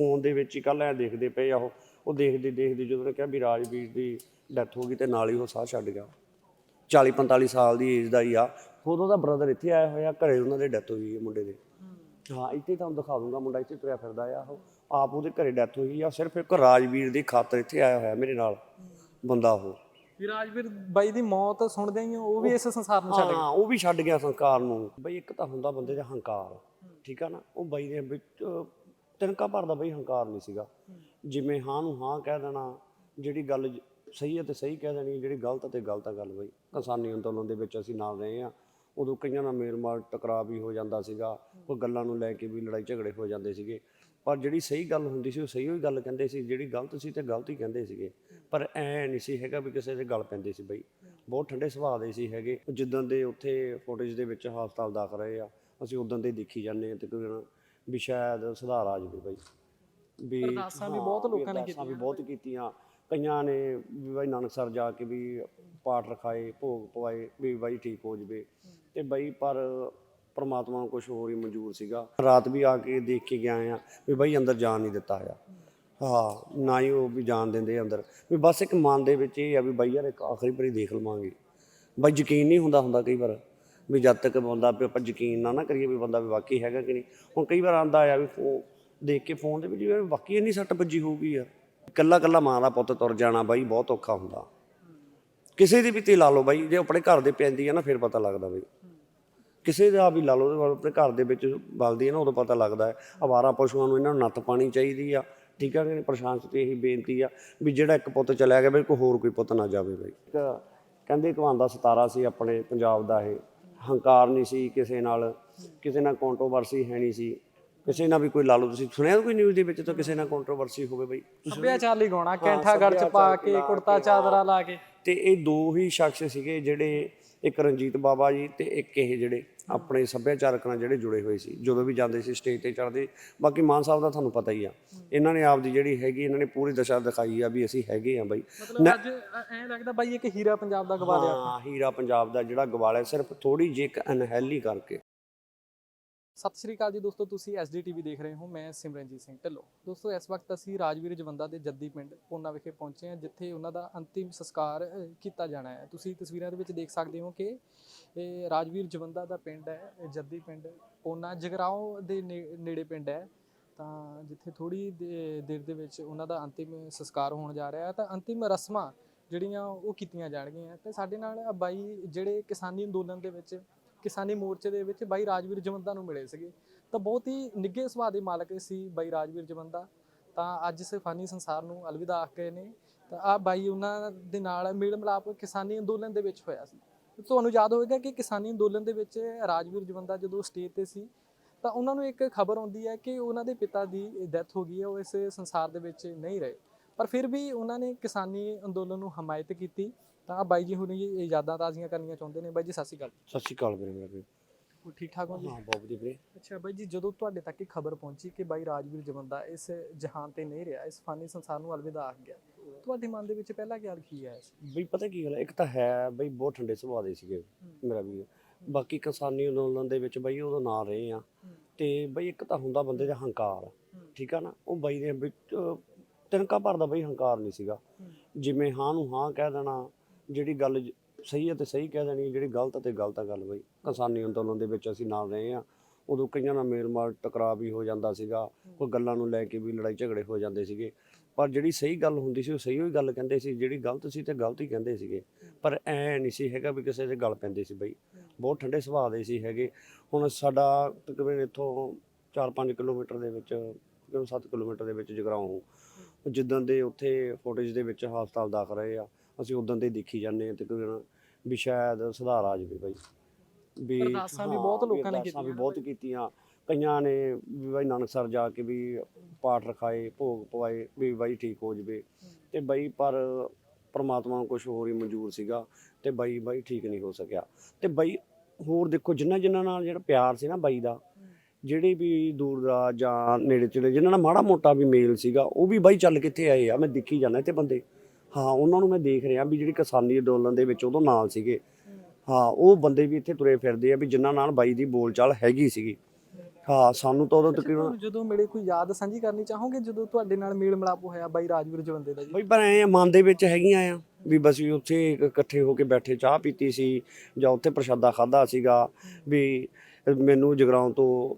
Phone ਦੇ ਵਿੱਚ ਹੀ ਕੱਲ ਐ ਦੇਖਦੇ ਪਏ ਆ ਉਹ। ਉਹ ਦੇਖਦੇ ਦੇਖਦੇ ਜਦੋਂ ਉਹਨੇ ਕਿਹਾ ਵੀ ਰਾਜਵੀਰ ਦੀ ਡੈਥ ਹੋ ਗਈ ਤੇ ਨਾਲ ਹੀ ਉਹ ਸਾਹ ਛੱਡ ਗਿਆ। 40 45 ਸਾਲ ਦੀ ਏਜ ਦਾ ਹੀ ਆ। ਉਦੋਂ ਦਾ ਬ੍ਰਦਰ ਇੱਥੇ ਆਇਆ ਹੋਇਆ ਘਰੇ ਉਹਨਾਂ ਦੇ ਡੈਥ ਹੋਈ ਹੈ ਮੁੰਡੇ ਦੇ। ਹਾਂ ਇੱਥੇ ਤੁਹਾਨੂੰ ਦਿਖਾ ਦੂੰਗਾ ਮੁੰਡਾ ਇੱਥੇ ਤੁਰਿਆ ਫਿਰਦਾ ਆ ਉਹ। ਆਪ ਉਹਦੇ ਘਰੇ ਡੈਥ ਹੋਈ ਆ ਸਿਰਫ ਇੱਕ ਰਾਜਵੀਰ ਦੀ ਖਾਤਰ ਇੱਥੇ ਆਇਆ ਹੋਇਆ ਮੇਰੇ ਨਾਲ ਬੰਦਾ ਉਹ। ਵੀ ਰਾਜਵੀਰ ਬਾਈ ਦੀ ਮੌਤ ਸੁਣਦੇ ਹੀ ਉਹ ਵੀ ਇਸ ਸੰਸਾਰ ਨੂੰ ਛੱਡ ਗਿਆ। ਹਾਂ ਉਹ ਵੀ ਛੱਡ ਗਿਆ ਸੰਕਾਰ ਨੂੰ। ਬਈ ਇੱਕ ਤਾਂ ਹੁੰਦਾ ਬੰਦੇ ਦਾ ਹੰਕਾਰ ਠੀਕ ਆ ਨਾ? ਉਹ ਬਾਈ ਦੇ ਵਿੱਚ ਤਿਨਕਾ ਭਰ ਦਾ ਬਈ ਹੰਕਾਰ ਨਹੀਂ ਸੀਗਾ। ਜਿਵੇਂ ਹਾਂ ਨੂੰ ਹਾਂ ਕਹਿ ਦੇਣਾ, ਜਿਹੜੀ ਗੱਲ ਸਹੀ ਹੈ ਤੇ ਸਹੀ ਕਹਿ ਦੇਣੀ, ਜਿਹੜੀ ਗਲਤ ਹੈ ਤੇ ਗਲਤ ਹੈ ਗੱਲ ਬਈ। ਕਿਸਾਨੀ ਅੰਦੋਲਨ ਦੇ ਵਿੱਚ ਅਸੀਂ ਨਾਲ ਰਹੇ ਆ ਉਦੋਂ ਕਈਆਂ ਨਾਲ ਮੇਲ ਮਾਲ ਟਕਰਾਅ ਵੀ ਹੋ ਜਾਂਦਾ ਸੀਗਾ। ਕੋਈ ਗੱਲਾਂ ਨੂੰ ਲੈ ਕੇ ਵੀ ਲੜਾਈ ਝਗੜੇ ਹੋ ਜਾਂਦੇ ਸੀਗੇ। ਪਰ ਜਿਹੜੀ ਸਹੀ ਗੱਲ ਹੁੰਦੀ ਸੀ, ਉਹ ਸਹੀ ਹੋਈ ਗੱਲ ਕਹਿੰਦੇ ਸੀ। ਜਿਹੜੀ ਗਲਤ ਸੀ ਤੇ ਗਲਤ ਹੀ ਕਹਿੰਦੇ ਸੀਗੇ। ਪਰ ਐ ਨਹੀਂ ਸੀ ਹੈਗਾ ਵੀ ਕਿਸੇ ਦੇ ਗੱਲ ਪੈਂਦੇ ਸੀ ਬਈ। ਬਹੁਤ ਠੰਡੇ ਸੁਭਾਅ ਦੇ ਸੀ ਹੈਗੇ। ਜਿੱਦਾਂ ਦੇ ਉੱਥੇ ਫੁਟੇਜ ਦੇ ਵਿੱਚ ਹਸਪਤਾਲ ਦਾਖਲ ਰਹੇ ਆ, ਅਸੀਂ ਉਦੋਂ ਦੇ ਦੇਖੀ ਜਾਂਦੇ ਆ ਤੇ ਕੋਈ ਵੀ ਸ਼ਾਇਦ ਸੁਧਾਰ ਆ ਜਾਵੇ ਬਈ। ਵੀ ਅਰਦਾਸਾਂ ਵੀ ਹਾਂ, ਬਹੁਤ ਲੋਕਾਂ ਨੇ ਅਰਦਾਸਾਂ ਵੀ ਬਹੁਤ ਕੀਤੀਆਂ। ਕਈਆਂ ਨੇ ਵੀ ਬਾਈ ਨਾਨਕਸਰ ਜਾ ਕੇ ਵੀ ਪਾਠ ਰਖਾਏ ਭੋਗ ਪਵਾਏ ਵੀ ਬਾਈ ਠੀਕ ਹੋ ਜਵੇ। ਤੇ ਬਾਈ ਪਰ ਪਰਮਾਤਮਾ ਨੂੰ ਕੁਝ ਹੋਰ ਹੀ ਮਨਜ਼ੂਰ ਸੀਗਾ। ਰਾਤ ਵੀ ਆ ਕੇ ਦੇਖ ਕੇ ਗਿਆ ਆ ਵੀ ਬਾਈ ਅੰਦਰ ਜਾਣ ਨਹੀਂ ਦਿੱਤਾ ਆ। ਹਾਂ ਨਾ ਹੀ ਉਹ ਵੀ ਜਾਣ ਦਿੰਦੇ ਅੰਦਰ। ਵੀ ਬਸ ਇੱਕ ਮਨ ਦੇ ਵਿੱਚ ਇਹ ਆ ਵੀ ਬਾਈ ਯਾਰ ਇੱਕ ਆਖਰੀ ਵਾਰੀ ਦੇਖ ਲਵਾਂਗੇ। ਬਾਈ ਯਕੀਨ ਨਹੀਂ ਹੁੰਦਾ ਹੁੰਦਾ ਕਈ ਵਾਰ। ਵੀ ਜਦ ਤੱਕ ਬੰਦਾ ਵੀ ਆਪਾਂ ਯਕੀਨ ਨਾ ਨਾ ਕਰੀਏ ਵੀ ਬੰਦਾ ਵੀ ਵਾਕਈ ਹੈਗਾ ਕਿ ਨਹੀਂ। ਹੁਣ ਕਈ ਵਾਰ ਆਂਦਾ ਆ ਵੀ ਫੋਨ ਦੇਖ ਕੇ ਫੋਨ ਦੇ ਵਿੱਚ ਵੀ ਵਾਕਈ ਇੰਨੀ ਸੱਟ ਵੱਜੀ ਹੋਊਗੀ ਯਾਰ। ਇਕੱਲਾ ਇਕੱਲਾ ਮਾਂ ਦਾ ਪੁੱਤ ਤੁਰ ਜਾਣਾ ਬਾਈ, ਬਹੁਤ ਔਖਾ ਹੁੰਦਾ। ਕਿਸੇ ਦੀ ਵੀ ਤੇ ਲਾ ਲਓ ਬਾਈ, ਜੇ ਆਪਣੇ ਘਰ ਦੇ ਪੈਂਦੀ ਆ ਨਾ ਫਿਰ ਪਤਾ ਲੱਗਦਾ ਬਾਈ। ਕਿਸੇ ਦਾ ਵੀ ਲਾ ਲਓ ਆਪਣੇ ਘਰ ਦੇ ਵਿੱਚ ਬਲਦੀ ਹੈ ਨਾ, ਉਦੋਂ ਪਤਾ ਲੱਗਦਾ ਹੈ। ਅਵਾਰਾ ਪਸ਼ੂਆਂ ਨੂੰ ਇਹਨਾਂ ਨੂੰ ਨੱਥ ਪਾਣੀ ਚਾਹੀਦੀ ਆ, ਠੀਕ ਆ ਕਿ ਪ੍ਰਸ਼ਾਂਤ ਤੇ ਇਹੀ ਬੇਨਤੀ ਆ ਵੀ ਜਿਹੜਾ ਇੱਕ ਪੁੱਤ ਚਲਿਆ ਗਿਆ ਬਈ, ਕੋਈ ਹੋਰ ਕੋਈ ਪੁੱਤ ਨਾ ਜਾਵੇ ਬਈ। ਇੱਕ ਕਹਿੰਦੇ ਕਮਾਨ ਦਾ ਸੀ ਆਪਣੇ ਪੰਜਾਬ ਦਾ ਇਹ। ਹੰਕਾਰ ਨਹੀਂ ਸੀ ਕਿਸੇ ਨਾਲ ਕਿਸੇ ਨਾਲ ਕੰਟਰੋਵਰਸੀ ਹੈ ਨਹੀਂ ਸੀ। ਕਿਸੇ ਨਾਲ ਵੀ ਕੋਈ ਲਾ ਲਓ ਤੁਸੀਂ ਸੁਣਿਆ ਕੋਈ ਨਿਊਜ਼ ਦੇ ਵਿੱਚ ਤਾਂ ਕਿਸੇ ਨਾਲ ਕੰਟਰੋਵਰਸੀ ਹੋਵੇ ਬਈ? ਸੱਭਿਆਚਾਰ ਲਈ ਗਾਉਣਾ ਕੈਂਠਾ ਗੜ ਚ ਪਾ ਕੇ ਕੁੜਤਾ ਚਾਦਰਾ ਲਾ ਕੇ। ਤੇ ਇਹ ਦੋ ਹੀ ਸ਼ਖਸ ਸੀਗੇ ਜਿਹੜੇ ਇੱਕ ਰਣਜੀਤ ਬਾਬਾ ਜੀ ਤੇ ਇੱਕ ਇਹ ਜਿਹੜੇ ਆਪਣੇ ਸੱਭਿਆਚਾਰਕ ਨਾਲ ਜਿਹੜੇ ਜੁੜੇ ਹੋਏ ਸੀ ਜਦੋਂ ਵੀ ਜਾਂਦੇ ਸੀ ਸਟੇਜ ਤੇ ਚੜ੍ਹਦੇ ਬਾਕੀ ਮਾਨ ਸਾਹਿਬ ਦਾ ਤੁਹਾਨੂੰ ਪਤਾ ਹੀ ਆ। ਇਹਨਾਂ ਨੇ ਆਪਦੀ ਜਿਹੜੀ ਹੈਗੀ ਇਹਨਾਂ ਨੇ ਪੂਰੀ ਦਸ਼ਾ ਦਿਖਾਈ ਆ ਵੀ ਅਸੀਂ ਹੈਗੇ ਆ ਬਾਈ। ਮਤਲਬ ਅੱਜ ਐਂ ਲੱਗਦਾ ਬਾਈ ਇੱਕ ਹੀਰਾ ਪੰਜਾਬ ਦਾ ਗਵਾ ਲਿਆ ਹਾਂ ਹੀਰਾ ਪੰਜਾਬ ਦਾ ਜਿਹੜਾ ਗਵਾਲਿਆ ਸਿਰਫ ਥੋੜੀ ਜਿਹੀ ਇੱਕ ਅਨਹੈਲੀ ਕਰਕੇ। ਸਤਿ ਸ਼੍ਰੀ ਅਕਾਲ ਜੀ ਦੋਸਤੋ, ਤੁਸੀਂ ਐਸਡੀਟੀਵੀ ਦੇਖ ਰਹੇ ਹੋ, ਮੈਂ ਸਿਮਰਨਜੀਤ ਸਿੰਘ ਢਿੱਲੋਂ। ਦੋਸਤੋ, ਇਸ ਵਕਤ ਅਸੀਂ ਰਾਜਵੀਰ ਜਵੰਦਾ ਦੇ ਜੱਦੀ ਪਿੰਡ ਪੋਨਾ ਵਿਖੇ ਪਹੁੰਚੇ ਹਾਂ, ਜਿੱਥੇ ਉਹਨਾਂ ਦਾ ਅੰਤਿਮ ਸੰਸਕਾਰ ਕੀਤਾ ਜਾਣਾ ਹੈ। ਤੁਸੀਂ ਤਸਵੀਰਾਂ ਦੇ ਵਿੱਚ ਦੇਖ ਸਕਦੇ ਹੋ ਕਿ ਇਹ ਰਾਜਵੀਰ ਜਵੰਦਾ ਦਾ ਪਿੰਡ ਹੈ, ਇਹ ਜੱਦੀ ਪਿੰਡ ਪੋਨਾ ਜਗਰਾਓ ਦੇ ਨੇੜੇ ਪਿੰਡ ਹੈ। ਤਾਂ ਜਿੱਥੇ ਥੋੜੀ ਦੇਰ ਦੇ ਵਿੱਚ ਉਹਨਾਂ ਦਾ ਅੰਤਿਮ ਸੰਸਕਾਰ ਹੋਣ ਜਾ ਰਿਹਾ ਹੈ, ਤਾਂ ਅੰਤਿਮ ਰਸਮਾਂ ਜਿਹੜੀਆਂ ਉਹ ਕੀਤੀਆਂ ਜਾਣਗੀਆਂ। ਤੇ ਸਾਡੇ ਨਾਲ ਆ ਬਾਈ, ਜਿਹੜੇ ਕਿਸਾਨੀ ਅੰਦੋਲਨ ਦੇ ਵਿੱਚ ਕਿਸਾਨੀ ਮੋਰਚੇ ਦੇ ਵਿੱਚ ਬਾਈ ਰਾਜਵੀਰ ਜਵੰਦਾ ਨੂੰ ਮਿਲੇ ਸੀਗੇ। ਤਾਂ ਬਹੁਤ ਹੀ ਨਿੱਘੇ ਸੁਭਾਅ ਦੇ ਮਾਲਕ ਸੀ ਬਾਈ ਰਾਜਵੀਰ ਜਵੰਦਾ। ਤਾਂ ਅੱਜ ਇਸ ਫਾਨੀ ਸੰਸਾਰ ਨੂੰ ਅਲਵਿਦਾ ਆਖ ਗਏ ਨੇ। ਤਾਂ ਆ ਬਾਈ ਉਹਨਾਂ ਦੇ ਨਾਲ ਮੇਲ ਮਿਲਾਪ ਕਿਸਾਨੀ ਅੰਦੋਲਨ ਦੇ ਵਿੱਚ ਹੋਇਆ ਸੀ। ਤੁਹਾਨੂੰ ਯਾਦ ਹੋਵੇਗਾ ਕਿ ਕਿਸਾਨੀ ਅੰਦੋਲਨ ਦੇ ਵਿੱਚ ਰਾਜਵੀਰ ਜਵੰਦਾ ਜਦੋਂ ਸਟੇਜ ਤੇ ਸੀ, ਤਾਂ ਉਹਨਾਂ ਨੂੰ ਇੱਕ ਖਬਰ ਆਉਂਦੀ ਹੈ ਕਿ ਉਹਨਾਂ ਦੇ ਪਿਤਾ ਦੀ ਡੈਥ ਹੋ ਗਈ ਹੈ, ਉਹ ਇਸ ਸੰਸਾਰ ਦੇ ਵਿੱਚ ਨਹੀਂ ਰਹੇ। ਪਰ ਫਿਰ ਵੀ ਉਹਨਾਂ ਨੇ ਕਿਸਾਨੀ ਅੰਦੋਲਨ ਨੂੰ ਹਮਾਇਤ ਕੀਤੀ। ਤਾਂ ਬਾਈ ਜੀ ਹੁਣੀ ਇਹ ਯਾਦਾਂ ਤਾਜ਼ੀਆਂ ਕਰਨੀਆਂ ਚਾਹੁੰਦੇ ਨੇ। ਬਾਈ ਜੀ ਸਤਿ ਸ਼੍ਰੀ ਅਕਾਲ ਸਤਿ ਸ਼੍ਰੀ ਅਕਾਲ ਵੀਰੇ ਮੇਰੇ ਹੋਰ ਠੀਕ ਠਾਕ ਹੋ ਜੀ? ਹਾਂ ਬਹੁਤ ਵਧੀਆ ਵੀਰੇ। ਅੱਛਾ ਬਾਈ ਜੀ ਜਦੋਂ ਤੁਹਾਡੇ ਤੱਕ ਇਹ ਖਬਰ ਪਹੁੰਚੀ ਕਿ ਬਾਈ ਰਾਜਵੀਰ ਜਵੰਦਾ ਇਸ ਜਹਾਨ ਤੇ ਨਹੀਂ ਰਿਹਾ ਇਸ ਫਾਨੀ ਸੰਸਾਰ ਨੂੰ ਅਲਵਿਦਾ ਆਖ ਗਿਆ ਤੁਹਾਡੇ ਮਨ ਦੇ ਵਿੱਚ ਪਹਿਲਾ ਖਿਆਲ ਕੀ ਆਇਆ ਸੀ? ਬਈ ਪਤਾ ਕੀ ਗੱਲ ਹੈ ਇੱਕ ਤਾਂ ਹੈ ਬਈ ਬਹੁਤ ਠੰਡੇ ਸੁਭਾਅ ਦੇ ਸੀਗੇ ਮੇਰਾ ਵੀ ਬਾਕੀ ਕਿਸਾਨੀ ਅੰਦੋਲਨ ਦੇ ਵਿੱਚ ਬਈ ਉਹਦਾ ਨਾਂ ਰਹੇ ਆ ਤੇ ਬਈ ਇੱਕ ਤਾਂ ਹੁੰਦਾ ਬੰਦੇ ਦਾ ਹੰਕਾਰ ਠੀਕ ਆ ਨਾ? ਉਹ ਬਾਈ ਦੇ ਵਿੱਚ ਤਿਨਕਾ ਭਰਦਾ ਬਈ ਹੰਕਾਰ ਨਹੀਂ ਸੀਗਾ। ਜਿਵੇਂ ਹਾਂ ਨੂੰ ਹਾਂ ਕਹਿ ਦੇਣਾ ਜਿਹੜੀ ਗੱਲ ਜ- ਸਹੀ ਹੈ ਤੇ ਸਹੀ ਕਹਿ ਦੇਣੀ ਜਿਹੜੀ ਗਲਤ ਹੈ ਤੇ ਗਲਤ ਹੈ ਗੱਲ ਬਈ। ਕਿਸਾਨੀ ਅੰਦੋਲਨ ਦੇ ਵਿੱਚ ਅਸੀਂ ਨਾਲ ਰਹੇ ਆ ਉਦੋਂ ਕਈਆਂ ਨਾਲ ਮੇਲ ਮਾਲ ਟਕਰਾਅ ਵੀ ਹੋ ਜਾਂਦਾ ਸੀਗਾ। ਕੋਈ ਗੱਲਾਂ ਨੂੰ ਲੈ ਕੇ ਵੀ ਲੜਾਈ ਝਗੜੇ ਹੋ ਜਾਂਦੇ ਸੀਗੇ। ਪਰ ਜਿਹੜੀ ਸਹੀ ਗੱਲ ਹੁੰਦੀ ਸੀ, ਉਹ ਸਹੀ ਹੋਈ ਗੱਲ ਕਹਿੰਦੇ ਸੀ। ਜਿਹੜੀ ਗਲਤ ਸੀ ਤੇ ਗਲਤ ਹੀ ਕਹਿੰਦੇ ਸੀਗੇ। ਪਰ ਐ ਨਹੀਂ ਸੀ ਹੈਗਾ ਵੀ ਕਿਸੇ ਦੇ ਗੱਲ ਪੈਂਦੇ ਸੀ ਬਈ। ਬਹੁਤ ਠੰਡੇ ਸੁਭਾਅ ਦੇ ਸੀ ਹੈਗੇ। ਹੁਣ ਸਾਡਾ ਤਕਰੀਬਨ ਇੱਥੋਂ 4-5 ਕਿਲੋਮੀਟਰ ਦੇ ਵਿੱਚ, ਤਕਰੀਬਨ 7 ਕਿਲੋਮੀਟਰ ਦੇ ਵਿੱਚ ਜਗਰਾਉਂ। ਜਿੱਦਾਂ ਦੇ ਉੱਥੇ ਫੁਟੇਜ ਦੇ ਵਿੱਚ ਹਸਪਤਾਲ ਦਾਖਲ ਰਹੇ ਆ। ਅਸੀਂ ਉਦੋਂ ਦੇ ਦੇਖੀ ਜਾਂਦੇ ਆ ਤਕਰੀਬਨ ਵੀ ਸ਼ਾਇਦ ਸੁਧਾਰ ਆ ਜਾਵੇ ਬਈ। ਵੀ ਅਰਦਾਸਾਂ ਵੀ ਹਾਂ, ਬਹੁਤ ਲੋਕਾਂ ਨੇ ਅਰਦਾਸਾਂ ਵੀ ਕੀਤੀਆਂ। ਬਹੁਤ ਕੀਤੀਆਂ। ਕਈਆਂ ਨੇ ਵੀ ਬਾਈ ਨਾਨਕਸਰ ਜਾ ਕੇ ਵੀ ਪਾਠ ਰਖਾਏ ਭੋਗ ਪਵਾਏ ਵੀ ਬਾਈ ਠੀਕ ਹੋ ਜਵੇ। ਤੇ ਬਾਈ ਪਰ ਪਰਮਾਤਮਾ ਨੂੰ ਕੁਝ ਹੋਰ ਹੀ ਮਨਜ਼ੂਰ ਸੀਗਾ ਤੇ ਬਾਈ ਬਾਈ ਠੀਕ ਨਹੀਂ ਹੋ ਸਕਿਆ। ਤੇ ਬਾਈ ਹੋਰ ਦੇਖੋ ਜਿੰਨਾ ਜਿੰਨਾ ਨਾਲ ਜਿਹੜਾ ਪਿਆਰ ਸੀ ਨਾ ਬਾਈ ਦਾ ਜਿਹੜੇ ਵੀ ਦੂਰ ਦਾ ਜਾਂ ਨੇੜੇ ਤੇੜੇ ਜਿਨ੍ਹਾਂ ਨਾਲ ਮਾੜਾ ਮੋਟਾ ਵੀ ਮੇਲ ਸੀਗਾ ਉਹ ਵੀ ਬਾਈ ਚੱਲ ਕਿੱਥੇ ਆਏ ਆ? ਮੈਂ ਦੇਖੀ ਜਾਂਦਾ ਇੱਥੇ ਬੰਦੇ। ਹਾਂ ਉਹਨਾਂ ਨੂੰ ਮੈਂ ਦੇਖ ਰਿਹਾ ਵੀ ਜਿਹੜੀ ਕਿਸਾਨੀ ਅੰਦੋਲਨ ਦੇ ਵਿੱਚ ਉਦੋਂ ਨਾਲ ਸੀਗੇ। ਹਾਂ ਉਹ ਬੰਦੇ ਵੀ ਇੱਥੇ ਤੁਰੇ ਫਿਰਦੇ ਆ ਵੀ ਜਿਨ੍ਹਾਂ ਨਾਲ ਬਾਈ ਦੀ ਬੋਲਚਾਲ ਹੈਗੀ ਸੀਗੀ। ਹਾਂ ਸਾਨੂੰ ਤਾਂ ਉਦੋਂ ਤਕਰੀਬਨ ਜਦੋਂ ਮਿਲੇ ਕੋਈ ਯਾਦ ਸਾਂਝੀ ਕਰਨੀ ਚਾਹੋਗੇ ਜਦੋਂ ਤੁਹਾਡੇ ਨਾਲ ਮੇਲ ਮਿਲਾਪ ਹੋਇਆ ਬਾਈ ਰਾਜਵੀਰ ਜਵੰਦੇ ਦਾ ਜੀ? ਬਈ ਪਰ ਐ ਮਨ ਦੇ ਵਿੱਚ ਹੈਗੀਆਂ ਆ ਵੀ ਬਸ ਵੀ ਉੱਥੇ ਇੱਕ- ਇਕੱਠੇ ਹੋ ਕੇ ਬੈਠੇ ਚਾਹ ਪੀਤੀ ਸੀ ਜਾਂ ਉੱਥੇ ਪ੍ਰਸ਼ਾਦਾ ਖਾਦਾ ਸੀਗਾ ਵੀ ਮੈਨੂੰ ਜਗਰਾਉਂ ਤੋਂ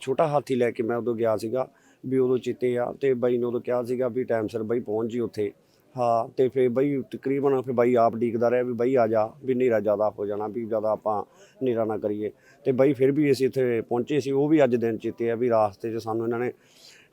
ਛੋਟਾ ਹਾਥੀ ਲੈ ਕੇ ਮੈਂ ਉਦੋਂ ਗਿਆ ਸੀਗਾ ਵੀ ਉਦੋਂ ਚਿੱਤੇ ਆ ਤੇ ਬਾਈ ਨੇ ਉਦੋਂ ਕਿਹਾ ਸੀਗਾ ਵੀ ਟਾਈਮ ਸਿਰ ਬਾਈ ਪਹੁੰਚ ਜੀ ਉੱਥੇ। ਹਾਂ ਤੇ ਫਿਰ ਬਾਈ ਤਕਰੀਬਨ ਫਿਰ ਬਾਈ ਆਪ ਡੀਕਦਾ ਰਿਹਾ ਵੀ ਬਾਈ ਆ ਜਾ ਵੀ ਹਨੇਰਾ ਜ਼ਿਆਦਾ ਹੋ ਜਾਣਾ ਵੀ ਜ਼ਿਆਦਾ ਆਪਾਂ ਹਨੇਰਾ ਨਾ ਕਰੀਏ। ਤੇ ਬਾਈ ਫਿਰ ਵੀ ਅਸੀਂ ਇੱਥੇ ਪਹੁੰਚੇ ਸੀ ਉਹ ਵੀ ਅੱਜ ਦਿਨ ਚਿੱਤੇ ਆ ਵੀ ਰਾਸਤੇ 'ਚ ਸਾਨੂੰ ਇਹਨਾਂ ਨੇ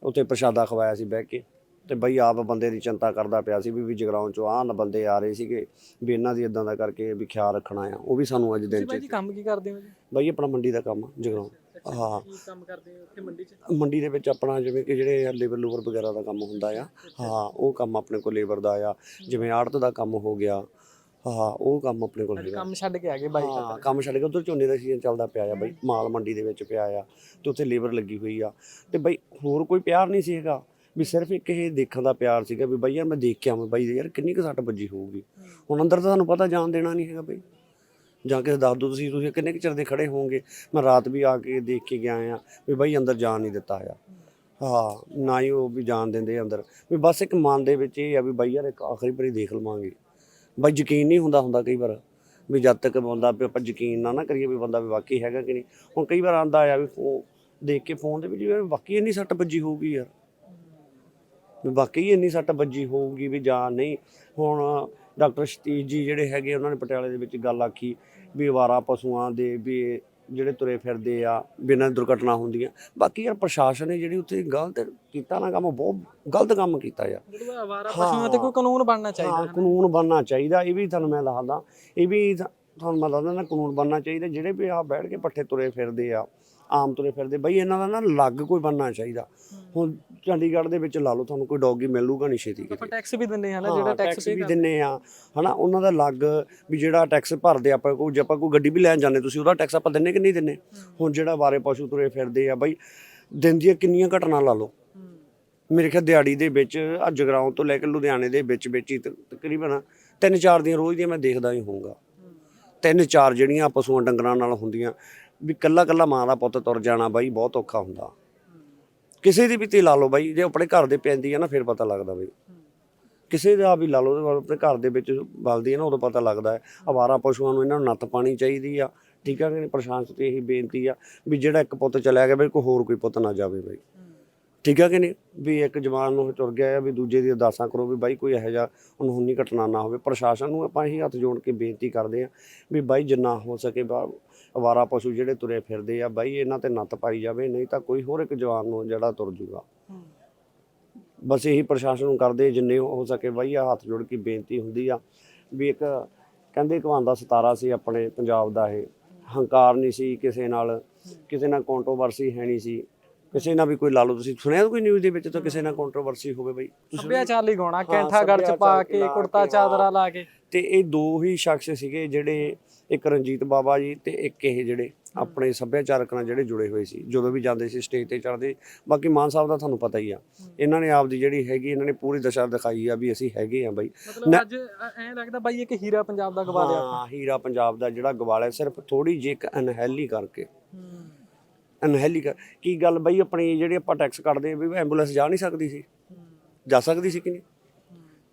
ਉੱਥੇ ਪ੍ਰਸ਼ਾਦਾ ਖਵਾਇਆ ਸੀ ਬਹਿ ਕੇ। ਤੇ ਬਈ ਆਪ ਬੰਦੇ ਦੀ ਚਿੰਤਾ ਕਰਦਾ ਪਿਆ ਸੀ ਵੀ ਵੀ ਜਗਰਾਉਂ ਚੋਂ ਆਹ ਨਾ ਬੰਦੇ ਆ ਰਹੇ ਸੀਗੇ ਵੀ ਇਹਨਾਂ ਦੀ ਇਦਾਂ ਦਾ ਕਰਕੇ ਵੀ ਖਿਆਲ ਰੱਖਣਾ ਆ ਉਹ ਵੀ ਸਾਨੂੰ ਅੱਜ ਦਿਨ ਤੁਸੀਂ ਬਾਈ ਚ ਜੀ ਕੰਮ ਕੀ ਕਰਦੇ ਹੋ ਜੀ? ਬਈ ਆਪਣਾ ਮੰਡੀ ਦਾ ਕੰਮ ਜਗਰਾਉਂ। ਹਾਂ। ਕੀ ਕੰਮ ਕਰਦੇ ਹੋ ਉੱਥੇ ਮੰਡੀ 'ਚ? ਮੰਡੀ ਦੇ ਵਿੱਚ ਆਪਣਾ ਜਿਵੇਂ ਕਿ ਜਿਹੜੇ ਲੇਬਰ ਲੂਬਰ ਵਗੈਰਾ ਦਾ ਕੰਮ ਹੁੰਦਾ ਆ। ਹਾਂ ਉਹ ਕੰਮ ਆਪਣੇ ਕੋਲ ਲੇਬਰ ਦਾ ਆ। ਜਿਵੇਂ ਆੜਤ ਦਾ ਕੰਮ ਹੋ ਗਿਆ। ਹਾਂ ਉਹ ਕੰਮ ਆਪਣੇ ਕੋਲ ਹੈਗਾ। ਕੰਮ ਛੱਡ ਕੇ ਆ ਗਏ ਬਾਈ ਹਾਂ ਕੰਮ ਛੱਡ ਕੇ ਉਧਰ ਝੋਨੇ ਦਾ ਸੀਜ਼ਨ ਚੱਲਦਾ ਪਿਆ ਆ ਬਈ। ਮਾਲ ਮੰਡੀ ਦੇ ਵਿੱਚ ਪਿਆ ਆ ਤੇ ਉੱਥੇ ਲੇਬਰ ਲੱਗੀ ਹੋਈ ਆ। ਤੇ ਬਈ ਹੋਰ ਕੋਈ ਪਿਆਰ ਨਹੀਂ ਸੀ ਹੈਗਾ। ਵੀ ਸਿਰਫ ਇੱਕ ਇਹ ਦੇਖਣ ਦਾ ਪਿਆਰ ਸੀਗਾ ਵੀ ਬਈ ਯਾਰ ਮੈਂ ਦੇਖ ਕੇ ਆਵਾਂ ਬਈ ਯਾਰ ਕਿੰਨੀ ਕੁ ਸੱਟ ਵੱਜੀ ਹੋਊਗੀ। ਹੁਣ ਅੰਦਰ ਤਾਂ ਤੁਹਾਨੂੰ ਪਤਾ ਜਾਣ ਦੇਣਾ ਨਹੀਂ ਹੈਗਾ ਬਈ। ਜਾਂ ਕਿਸੇ ਦੱਸ ਦਿਓ ਤੁਸੀਂ ਤੁਸੀਂ ਕਿੰਨੇ ਕੁ ਚਿਰ ਦੇ ਖੜੇ ਹੋਵੋਗੇ? ਮੈਂ ਰਾਤ ਵੀ ਆ ਕੇ ਦੇਖ ਕੇ ਗਿਆ ਆ ਵੀ ਬਾਈ ਅੰਦਰ ਜਾਣ ਨਹੀਂ ਦਿੱਤਾ ਆ। ਹਾਂ, ਨਾ ਹੀ ਉਹ ਵੀ ਜਾਣ ਦਿੰਦੇ ਅੰਦਰ। ਵੀ ਬਸ ਇੱਕ ਮਨ ਦੇ ਵਿੱਚ ਇਹ ਆ ਵੀ ਬਾਈ ਯਾਰ ਇੱਕ ਆਖਰੀ ਵਾਰੀ ਦੇਖ ਲਵਾਂਗੇ। ਬਾਈ ਯਕੀਨ ਨਹੀਂ ਹੁੰਦਾ ਹੁੰਦਾ ਕਈ ਵਾਰ ਵੀ ਜਦ ਤੱਕ ਬੰਦਾ ਵੀ ਆਪਾਂ ਯਕੀਨ ਨਾ ਨਾ ਕਰੀਏ ਵੀ ਬੰਦਾ ਵੀ ਵਾਕਈ ਹੈਗਾ ਕਿ ਨਹੀਂ। ਹੁਣ ਕਈ ਵਾਰ ਆਂਦਾ ਆ ਵੀ ਫੋ, ਦੇਖ ਕੇ ਫੋਨ ਦੇ ਵਿੱਚ ਵੀ ਯਾਰ ਵਾਕਈ ਇੰਨੀ ਸੱਟ ਵੱਜੀ ਹੋਊਗੀ ਯਾਰ। ਵੀ ਵਾਕਈ ਇੰਨੀ ਸੱਟ ਵੱਜੀ ਹੋਊਗੀ ਵੀ ਜਾਂ ਨਹੀਂ। ਹੁਣ ਡਾਕਟਰ ਸਤੀਸ਼ ਜੀ ਜਿਹੜੇ ਹੈਗੇ ਉਹਨਾਂ ਨੇ ਪਟਿਆਲੇ ਦੇ ਵਿੱਚ ਗੱਲ ਆਖੀ ਵੀ ਅਵਾਰਾ ਪਸ਼ੂਆਂ ਦੇ ਵੀ ਜਿਹੜੇ ਤੁਰੇ ਫਿਰਦੇ ਆ ਬਿਨਾਂ ਦੁਰਘਟਨਾ ਹੁੰਦੀਆਂ। ਬਾਕੀ ਯਾਰ ਪ੍ਰਸ਼ਾਸਨ ਨੇ ਜਿਹੜੀ ਉੱਥੇ ਗਲਤ ਕੀਤਾ ਨਾ ਕੰਮ ਬਹੁਤ ਗਲਤ ਕੰਮ ਕੀਤਾ ਯਾਰ। ਜਦੋਂ ਆਵਾਰਾ ਪਸ਼ੂਆਂ ਤੇ ਕੋਈ ਕਾਨੂੰਨ ਬਣਨਾ ਚਾਹੀਦਾ ਹਾਂ ਕਾਨੂੰਨ ਬਣਨਾ ਚਾਹੀਦਾ ਇਹ ਵੀ ਤੁਹਾਨੂੰ ਮੈਂ ਦੱਸਦਾ। ਇਹ ਵੀ ਤੁਹਾਨੂੰ ਮੈਂ ਦੱਸਦਾ ਨਾ ਕਾਨੂੰਨ ਬਣਨਾ ਚਾਹੀਦਾ ਜਿਹੜੇ ਵੀ ਆ ਬੈਠ ਕੇ ਪੱਠੇ ਤੁਰੇ ਫਿਰਦੇ ਆ ਆਮ ਤੁਰੇ ਫਿਰਦੇ ਬਈ ਇਹਨਾਂ ਦਾ ਨਾ ਲੱਗ ਕੋਈ ਬਣਨਾ ਚਾਹੀਦਾ। ਹੁਣ ਚੰਡੀਗੜ੍ਹ ਦੇ ਵਿੱਚ ਲਾ ਲਓ ਤੁਹਾਨੂੰ ਕੋਈ ਡੌਗੀ ਮਿਲੂਗਾ ਨਹੀਂ ਛੇਤੀ ਆਪਾਂ ਕਿਤੇ। ਟੈਕਸ ਵੀ ਦਿੰਦੇ ਹਾਂ ਨਾ ਜਿਹੜਾ ਟੈਕਸ ਵੀ ਦਿੰਨੇ ਆ ਹਨਾ ਉਹਨਾਂ ਦਾ ਲੱਗ ਵੀ ਜਿਹੜਾ ਟੈਕਸ ਭਰਦੇ ਆਪਾਂ ਕੋਈ ਜੇ ਆਪਾਂ ਕੋਈ ਗੱਡੀ ਵੀ ਲੈਣ ਜਾਂਦੇ ਤੁਸੀਂ ਉਹਦਾ ਟੈਕਸ ਆਪਾਂ ਦਿੰਨੇ ਕਿ ਨਹੀਂ ਦਿੰਨੇ ਹੁਣ ਜਿਹੜਾ ਬਾਰੇ ਪਸ਼ੂ ਤੁਰੇ ਫਿਰਦੇ ਆ ਬਈ ਦਿਨ ਦੀਆਂ ਕਿੰਨੀਆਂ ਘਟਨਾ ਲਾ ਲਓ? ਮੇਰੇ ਖਿਆਲ ਦਿਹਾੜੀ ਦੇ ਵਿੱਚ ਅੱਜ ਜਗਰਾਉਂ ਤੋਂ ਲੈ ਕੇ ਲੁਧਿਆਣੇ ਦੇ ਵਿੱਚ ਵਿੱਚ ਹੀ ਤਕ- ਤਕਰੀਬਨ ਤਿੰਨ ਚਾਰ ਦੀਆਂ ਰੋਜ਼ ਦੀਆਂ ਮੈਂ ਦੇਖਦਾ ਹੀ ਹੋਊਗਾ। ਤਿੰਨ ਚਾਰ ਜਿਹੜੀਆਂ ਪਸ਼ੂਆਂ ਡੰਗਰਾਂ ਨਾਲ ਹੁੰਦੀਆਂ, ਵੀ ਕੱਲਾ ਕੱਲਾ ਮਾਂ ਦਾ ਪੁੱਤ ਤੁਰ ਜਾਣਾ ਬਾਈ, ਬਹੁਤ ਔਖਾ ਹੁੰਦਾ। ਕਿਸੇ ਦੀ ਵੀ ਤੇ ਲਾ ਲਓ ਬਾਈ, ਜੇ ਆਪਣੇ ਘਰ ਦੇ ਪੈਂਦੀ ਆ ਨਾ, ਫਿਰ ਪਤਾ ਲੱਗਦਾ ਬਾਈ। ਕਿਸੇ ਦਾ ਵੀ ਲਾ ਲਓ ਆਪਣੇ ਘਰ ਦੇ ਵਿੱਚ ਬਲਦੀ ਹੈ ਨਾ, ਉਦੋਂ ਪਤਾ ਲੱਗਦਾ ਹੈ। ਅਵਾਰਾ ਪਸ਼ੂਆਂ ਨੂੰ ਇਹਨਾਂ ਨੂੰ ਨੱਥ ਪਾਣੀ ਚਾਹੀਦੀ ਆ। ਠੀਕ ਆ ਕਿ ਨਹੀਂ? ਪ੍ਰਸ਼ਾਸਨ ਤੇ ਇਹੀ ਬੇਨਤੀ ਆ ਵੀ ਜਿਹੜਾ ਇੱਕ ਪੁੱਤ ਚਲਿਆ ਗਿਆ, ਬਈ, ਕੋਈ ਹੋਰ ਕੋਈ ਪੁੱਤ ਨਾ ਜਾਵੇ ਬਾਈ। ਠੀਕ ਆ ਕਿ ਨਹੀਂ? ਵੀ ਇੱਕ ਜਵਾਨ ਨੂੰ ਤੁਰ ਗਿਆ ਆ ਵੀ ਦੂਜੇ ਦੀ ਅਰਦਾਸਾਂ ਕਰੋ ਵੀ ਬਾਈ ਕੋਈ ਇਹੋ ਜਿਹਾ ਅਨਹੋਣੀ ਘਟਨਾ ਨਾ ਹੋਵੇ। ਪ੍ਰਸ਼ਾਸਨ ਨੂੰ ਆਪਾਂ ਇਹੀ ਹੱਥ ਜੋੜ ਕੇ ਬੇਨਤੀ ਕਰਦੇ ਆ ਵੀ ਬਾਈ ਜਿੰਨਾ ਹੋ ਸਕੇ ਅਵਾਰਾ ਪਸ਼ੂ ਜਿਹੜੇ ਤੁਰੇ ਫਿਰਦੇ ਆ ਬਾਈ ਇਹਨਾਂ ਤੇ ਨੱਥ ਪਾਈ ਜਾਵੇ ਨਹੀਂ ਤਾਂ ਕੋਈ ਹੋਰ ਇੱਕ ਜਵਾਨ ਨੂੰ ਜਿਹੜਾ ਤੁਰ ਜੂਗਾ। ਬਸ ਇਹੀ ਪ੍ਰਸ਼ਾਸਨ ਨੂੰ ਕਰਦੇ ਜਿੰਨੇ ਹੋ ਸਕੇ ਬਾਈ ਆ ਹੱਥ ਜੋੜ ਕੇ ਬੇਨਤੀ ਹੁੰਦੀ ਆ ਵੀ ਇੱਕ ਕਹਿੰਦੇ ਘਵਾਂ ਦਾ ਸਤਾਰਾ ਸੀ ਆਪਣੇ ਪੰਜਾਬ ਦਾ ਇਹ ਹੰਕਾਰ ਨਹੀਂ ਸੀ ਕਿਸੇ ਨਾਲ ਕਿਸੇ ਨਾਲ ਕੰਟਰੋਵਰਸੀ ਹੈ ਨਹੀਂ ਸੀ। ਕਿਸੇ ਨਾਲ ਵੀ ਕੋਈ ਲਾ ਲਓ ਤੁਸੀਂ ਸੁਣਿਆ ਕੋਈ ਨਿਊਜ਼ ਦੇ ਵਿੱਚ ਤਾਂ ਕਿਸੇ ਨਾਲ ਕੰਟਰੋਵਰਸੀ ਹੋਵੇ ਬਾਈ? ਸੱਭਿਆਚਾਰ ਲਈ ਗਾਉਣਾ ਕੈਂਠਾ ਗੜ ਚ ਪਾ ਕੇ ਕੁੜਤਾ ਚਾਦਰਾ। ਲਾ ਕੇ। ਤੇ ਇਹ ਦੋ ਹੀ ਸ਼ਖਸ ਸੀਗੇ ਜਿਹੜੇ ਇੱਕ ਰਣਜੀਤ ਬਾਬਾ ਜੀ ਤੇ ਇੱਕ ਇਹ ਜਿਹੜੇ ਆਪਣੇ ਸੱਭਿਆਚਾਰਕ ਨਾਲ ਜਿਹੜੇ ਜੁੜੇ ਹੋਏ ਸੀ ਜਦੋਂ ਵੀ ਜਾਂਦੇ ਸੀ ਸਟੇਜ ਤੇ ਚੜ੍ਹਦੇ। ਬਾਕੀ ਮਾਨ ਸਾਹਿਬ ਦਾ ਤੁਹਾਨੂੰ ਪਤਾ ਹੀ ਆ। ਇਹਨਾਂ ਨੇ ਆਪਦੀ ਜਿਹੜੀ ਹੈਗੀ ਇਹਨਾਂ ਨੇ ਪੂਰੀ ਦਸ਼ਾ ਦਿਖਾਈ ਆ ਵੀ ਅਸੀਂ ਹੈਗੇ ਆ ਬਾਈ। ਮਤਲਬ ਅੱਜ ਐ ਲੱਗਦਾ ਬਾਈ ਇੱਕ ਹੀਰਾ ਪੰਜਾਬ ਦਾ ਗਵਾ ਲਿਆ ਹਾਂ ਹੀਰਾ ਪੰਜਾਬ ਦਾ ਜਿਹੜਾ ਗਵਾਲਿਆ ਸਿਰਫ ਥੋੜੀ ਜਿਹੀ ਇੱਕ ਅਨਹੈਲੀ ਕਰਕੇ। ਅਨਹੈਲੀ ਕਰ ਕੀ ਗੱਲ ਬਈ ਆਪਣੀ ਜਿਹੜੇ ਆਪਾਂ ਟੈਕਸ ਕੱਢਦੇ ਆ ਵੀ ਐਂਬੂਲੈਂਸ ਜਾ ਨਹੀਂ ਸਕਦੀ ਸੀ? ਜਾ ਸਕਦੀ ਸੀ ਕਿ ਨਹੀਂ?